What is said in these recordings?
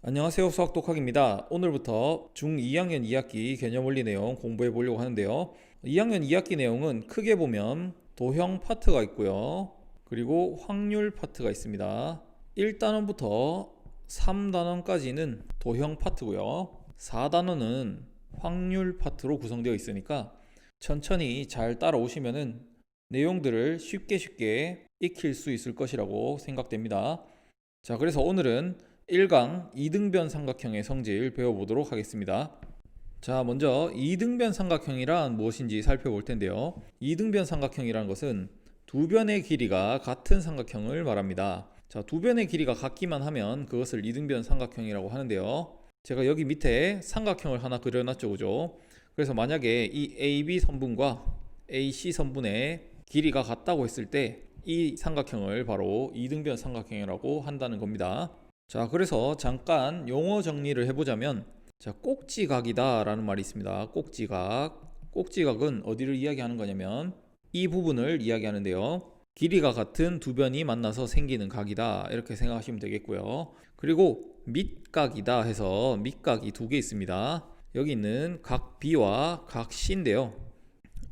안녕하세요. 수학 독학입니다. 오늘부터 중2학년 2학기 개념 원리 내용 공부해 보려고 하는데요. 2학년 2학기 내용은 크게 보면 도형 파트가 있고요. 그리고 확률 파트가 있습니다. 1단원부터 3단원까지는 도형 파트고요. 4단원은 확률 파트로 구성되어 있으니까 천천히 잘 따라오시면은 내용들을 쉽게 쉽게 익힐 수 있을 것이라고 생각됩니다. 자, 그래서 오늘은 1강 이등변 삼각형의 성질 배워보도록 하겠습니다. 자, 먼저 이등변 삼각형이란 무엇인지 살펴볼 텐데요. 이등변 삼각형이라는 것은 두 변의 길이가 같은 삼각형을 말합니다. 자, 두 변의 길이가 같기만 하면 그것을 이등변 삼각형이라고 하는데요. 제가 여기 밑에 삼각형을 하나 그려놨죠, 그죠? 그래서 만약에 이 AB 선분과 AC 선분의 길이가 같다고 했을 때 이 삼각형을 바로 이등변 삼각형이라고 한다는 겁니다. 자, 그래서 잠깐 용어 정리를 해보자면, 자, 꼭지각이다 라는 말이 있습니다. 꼭지각. 꼭지각은 어디를 이야기하는 거냐면, 이 부분을 이야기하는데요. 길이가 같은 두 변이 만나서 생기는 각이다. 이렇게 생각하시면 되겠고요. 그리고 밑각이다 해서 밑각이 두 개 있습니다. 여기 있는 각 B와 각 C인데요.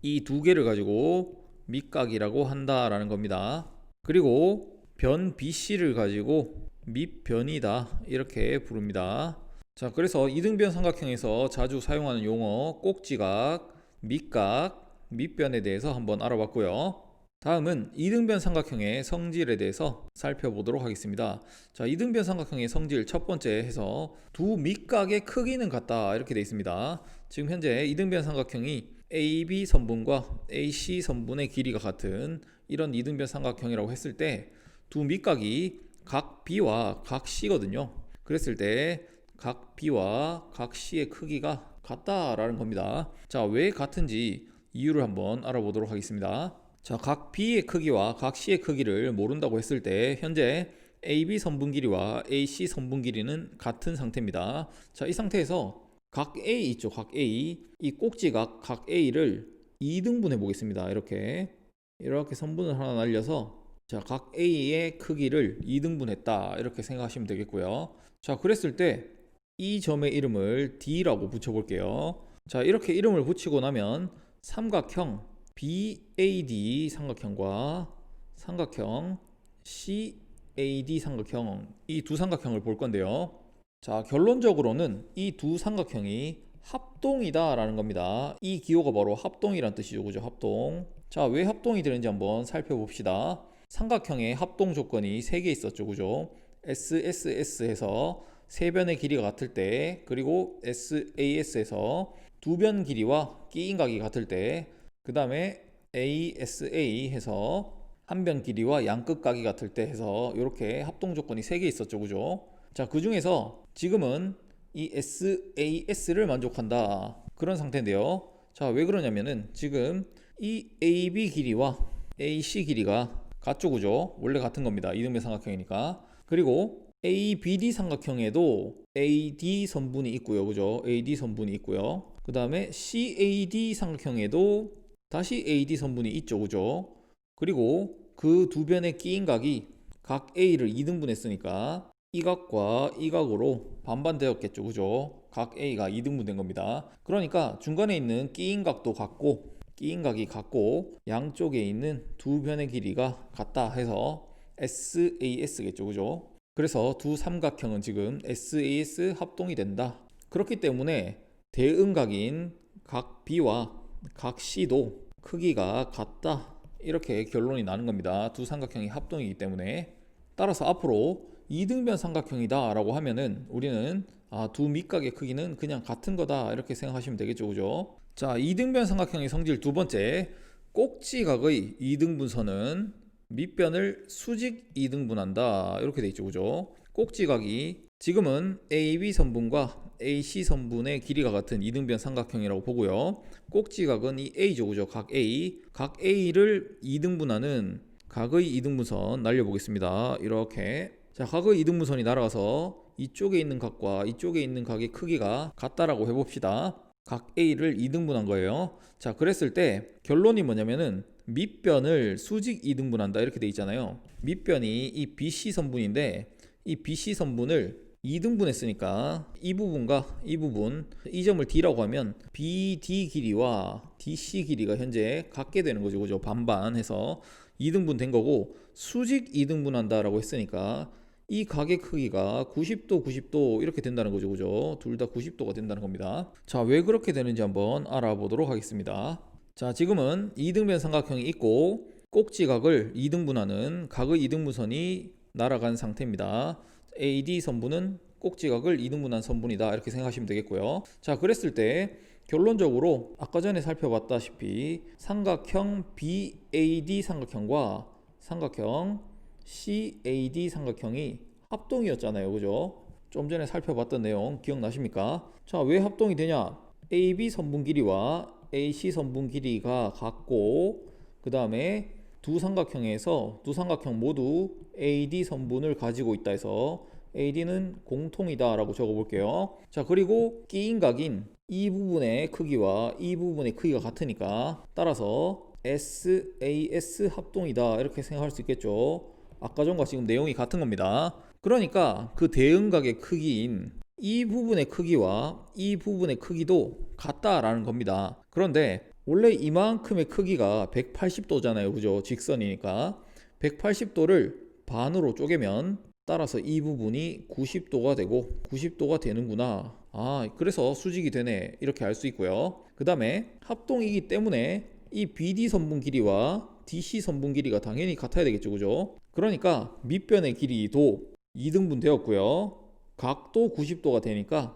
이 두 개를 가지고 밑각이라고 한다라는 겁니다. 그리고 변 BC를 가지고 밑변이다 이렇게 부릅니다. 자, 그래서 이등변 삼각형에서 자주 사용하는 용어 꼭지각, 밑각, 밑변에 대해서 한번 알아봤고요. 다음은 이등변 삼각형의 성질에 대해서 살펴보도록 하겠습니다. 자, 이등변 삼각형의 성질 첫 번째 해서 두 밑각의 크기는 같다 이렇게 되어 있습니다. 지금 현재 이등변 삼각형이 AB 선분과 AC 선분의 길이가 같은 이런 이등변 삼각형이라고 했을 때 두 밑각이 각 B와 각 C거든요. 그랬을 때 각 B와 각 C의 크기가 같다라는 겁니다. 자, 왜 같은지 이유를 한번 알아보도록 하겠습니다. 자, 각 B의 크기와 각 C의 크기를 모른다고 했을 때 현재 AB 선분 길이와 AC 선분 길이는 같은 상태입니다. 자, 이 상태에서 각 A 있죠. 각 A. 이 꼭지각 각 A를 2등분해 보겠습니다. 이렇게 이렇게 선분을 하나 날려서 자, 각 A의 크기를 2등분했다. 이렇게 생각하시면 되겠고요. 자, 그랬을 때 이 점의 이름을 D라고 붙여 볼게요. 자, 이렇게 이름을 붙이고 나면 삼각형 BAD 삼각형과 삼각형 CAD 삼각형 이 두 삼각형을 볼 건데요. 자, 결론적으로는 이 두 삼각형이 합동이다라는 겁니다. 이 기호가 바로 합동이란 뜻이죠. 그죠? 합동. 자, 왜 합동이 되는지 한번 살펴봅시다. 삼각형의 합동 조건이 세개 있었죠. 그죠? SSS에서 세 변의 길이가 같을 때, 그리고 SAS에서 두 변 길이와 끼인각이 같을 때, 그 다음에 ASA 해서 한 변 길이와 양끝각이 같을 때 해서 이렇게 합동 조건이 세개 있었죠. 그죠? 자, 그 중에서 지금은 이 SAS를 만족한다. 그런 상태인데요. 자, 왜 그러냐면은 지금 이 AB 길이와 AC 길이가 같죠, 그죠? 원래 같은 겁니다. 이등변 삼각형이니까. 그리고 ABD 삼각형에도 AD 선분이 있고요, 그죠? AD 선분이 있고요. 그 다음에 CAD 삼각형에도 다시 AD 선분이 있죠, 그죠? 그리고 그 두 변의 끼인 각이 각 A를 2등분했으니까 이 각과 이 각으로 반반 되었겠죠, 그죠? 각 A가 2등분된 겁니다. 그러니까 중간에 있는 끼인 각도 같고 끼인 각이 같고 양쪽에 있는 두 변의 길이가 같다 해서 SAS겠죠, 그죠? 그래서 두 삼각형은 지금 SAS 합동이 된다. 그렇기 때문에 대응각인 각 B와 각 C도 크기가 같다. 이렇게 결론이 나는 겁니다. 두 삼각형이 합동이기 때문에. 따라서 앞으로 이등변 삼각형이다 라고 하면은 우리는 아, 두 밑각의 크기는 그냥 같은 거다 이렇게 생각하시면 되겠죠. 그죠? 자 이등변 삼각형의 성질 두 번째. 꼭지각의 이등분선은 밑변을 수직 이등분한다. 이렇게 돼 있죠. 그죠? 꼭지각이 지금은 AB 선분과 AC 선분의 길이가 같은 이등변 삼각형이라고 보고요. 꼭지각은 이 A죠. 그죠? 각 A. 각 A를 이등분하는 각의 이등분선 날려보겠습니다. 이렇게 자, 각의 이등분선이 날아가서 이쪽에 있는 각과 이쪽에 있는 각의 크기가 같다라고 해봅시다. 각 A를 2등분한 거예요. 자, 그랬을 때 결론이 뭐냐면은 밑변을 수직 2등분한다 이렇게 돼 있잖아요. 밑변이 이 BC 선분인데 이 BC 선분을 2등분 했으니까 이 부분과 이 부분 이 점을 D라고 하면 BD 길이와 DC 길이가 현재 같게 되는 거죠. 그죠? 반반 해서 2등분 된 거고 수직 2등분 한다라고 했으니까 이 각의 크기가 90도, 90도 이렇게 된다는 거죠. 그죠? 둘 다 90도가 된다는 겁니다. 자, 왜 그렇게 되는지 한번 알아보도록 하겠습니다. 자, 지금은 2등변 삼각형이 있고 꼭지각을 2등분하는 각의 2등분선이 날아간 상태입니다. AD 선분은 꼭지각을 2등분한 선분이다. 이렇게 생각하시면 되겠고요. 자, 그랬을 때 결론적으로 아까 전에 살펴봤다시피 삼각형 BAD 삼각형과 삼각형 CAD 삼각형이 합동이었잖아요. 그죠? 좀 전에 살펴봤던 내용 기억나십니까? 자, 왜 합동이 되냐? AB 선분 길이와 AC 선분 길이가 같고 그 다음에 두 삼각형에서 두 삼각형 모두 AD 선분을 가지고 있다 해서 AD는 공통이다 라고 적어 볼게요. 자 그리고 끼인 각인 이 부분의 크기와 이 부분의 크기가 같으니까 따라서 SAS 합동이다 이렇게 생각할 수 있겠죠. 아까 전과 지금 내용이 같은 겁니다. 그러니까 그 대응각의 크기인 이 부분의 크기와 이 부분의 크기도 같다라는 겁니다. 그런데 원래 이만큼의 크기가 180도잖아요. 그죠? 직선이니까. 180도를 반으로 쪼개면 따라서 이 부분이 90도가 되고 90도가 되는구나. 아, 그래서 수직이 되네. 이렇게 알 수 있고요. 그 다음에 합동이기 때문에 이 BD 선분 길이와 DC 선분 길이가 당연히 같아야 되겠죠. 그죠? 그러니까 밑변의 길이도 2등분 되었고요. 각도 90도가 되니까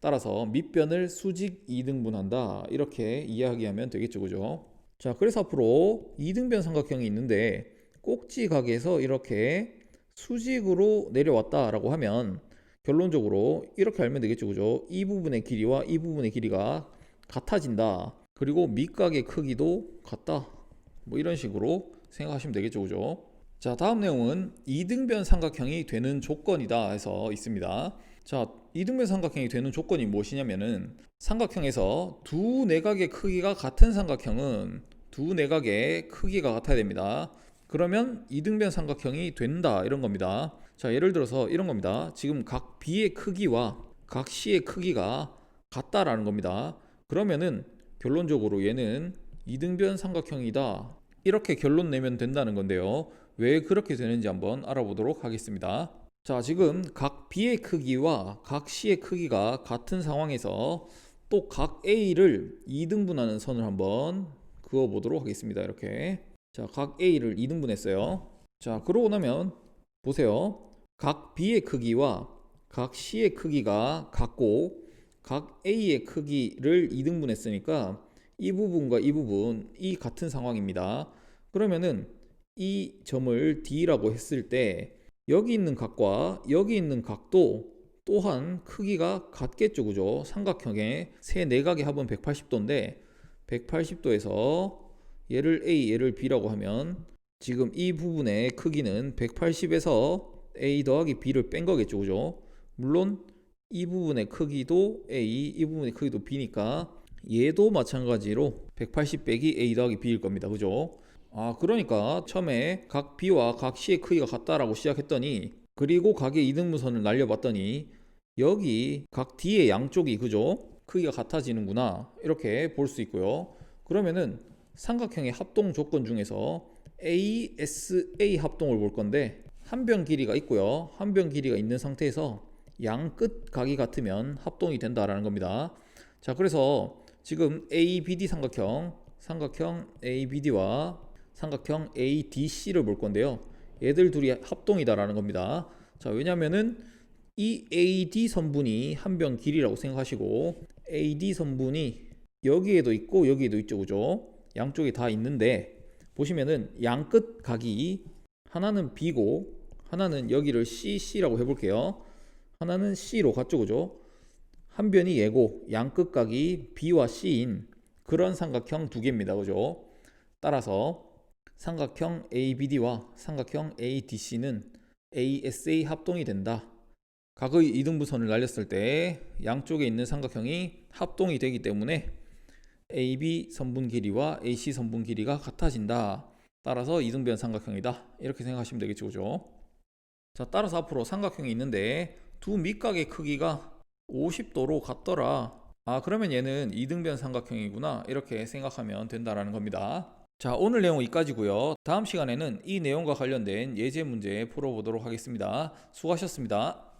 따라서 밑변을 수직 2등분한다. 이렇게 이야기하면 되겠죠. 그죠? 자, 그래서 앞으로 2등변 삼각형이 있는데 꼭지각에서 이렇게 수직으로 내려왔다라고 하면 결론적으로 이렇게 알면 되겠죠. 그죠? 이 부분의 길이와 이 부분의 길이가 같아진다. 그리고 밑각의 크기도 같다. 뭐 이런 식으로 생각하시면 되겠죠. 그죠? 자, 다음 내용은 이등변 삼각형이 되는 조건이다 해서 있습니다. 자, 이등변 삼각형이 되는 조건이 무엇이냐면은 삼각형에서 두 내각의 크기가 같은 삼각형은 두 내각의 크기가 같아야 됩니다. 그러면 이등변 삼각형이 된다 이런 겁니다. 자, 예를 들어서 이런 겁니다. 지금 각 B의 크기와 각 C의 크기가 같다라는 겁니다. 그러면은 결론적으로 얘는 이등변 삼각형이다. 이렇게 결론 내면 된다는 건데요. 왜 그렇게 되는지 한번 알아보도록 하겠습니다. 자, 지금 각 B의 크기와 각 C의 크기가 같은 상황에서 또 각 A를 2등분하는 선을 한번 그어 보도록 하겠습니다. 이렇게. 자, 각 A를 2등분했어요. 자, 그러고 나면 보세요. 각 B의 크기와 각 C의 크기가 같고 각 A의 크기를 2등분했으니까 이 부분과 이 부분 이 같은 상황입니다. 그러면은 이 점을 D라고 했을 때 여기 있는 각과 여기 있는 각도 또한 크기가 같겠죠. 그죠? 삼각형의 세 내각의 합은 180도인데 180도에서 얘를 A, 얘를 B라고 하면 지금 이 부분의 크기는 180에서 A 더하기 B를 뺀 거겠죠. 그죠? 물론 이 부분의 크기도 A, 이 부분의 크기도 B니까 얘도 마찬가지로 180 빼기 A 더하기 B일 겁니다. 그죠? 아, 그러니까 처음에 각 B와 각 C의 크기가 같다라고 시작했더니 그리고 각의 이등분선을 날려봤더니 여기 각 D의 양쪽이 그죠? 크기가 같아지는구나. 이렇게 볼 수 있고요. 그러면은 삼각형의 합동 조건 중에서 ASA 합동을 볼 건데 한 변 길이가 있고요. 한 변 길이가 있는 상태에서 양 끝 각이 같으면 합동이 된다라는 겁니다. 자, 그래서 지금 ABD 삼각형, 삼각형 ABD와 삼각형 ADC를 볼 건데요. 얘들 둘이 합동이다라는 겁니다. 자, 왜냐면은 이 AD 선분이 한 변 길이라고 생각하시고 AD 선분이 여기에도 있고 여기에도 있죠. 그죠? 양쪽에 다 있는데 보시면은 양끝 각이 하나는 B고 하나는 여기를 CC라고 해 볼게요. 하나는 C로 갔죠. 그죠? 한 변이 얘고 양끝 각이 B와 C인 그런 삼각형 두 개입니다. 그죠? 따라서 삼각형 ABD와 삼각형 ADC는 ASA 합동이 된다. 각의 이등분선을 날렸을 때 양쪽에 있는 삼각형이 합동이 되기 때문에 AB 선분 길이와 AC 선분 길이가 같아진다. 따라서 이등변 삼각형이다. 이렇게 생각하시면 되겠죠. 그죠? 자, 따라서 앞으로 삼각형이 있는데 두 밑각의 크기가 50도로 같더라. 아, 그러면 얘는 이등변 삼각형이구나. 이렇게 생각하면 된다라는 겁니다. 자, 오늘 내용 여기까지고요. 다음 시간에는 이 내용과 관련된 예제 문제 풀어보도록 하겠습니다. 수고하셨습니다.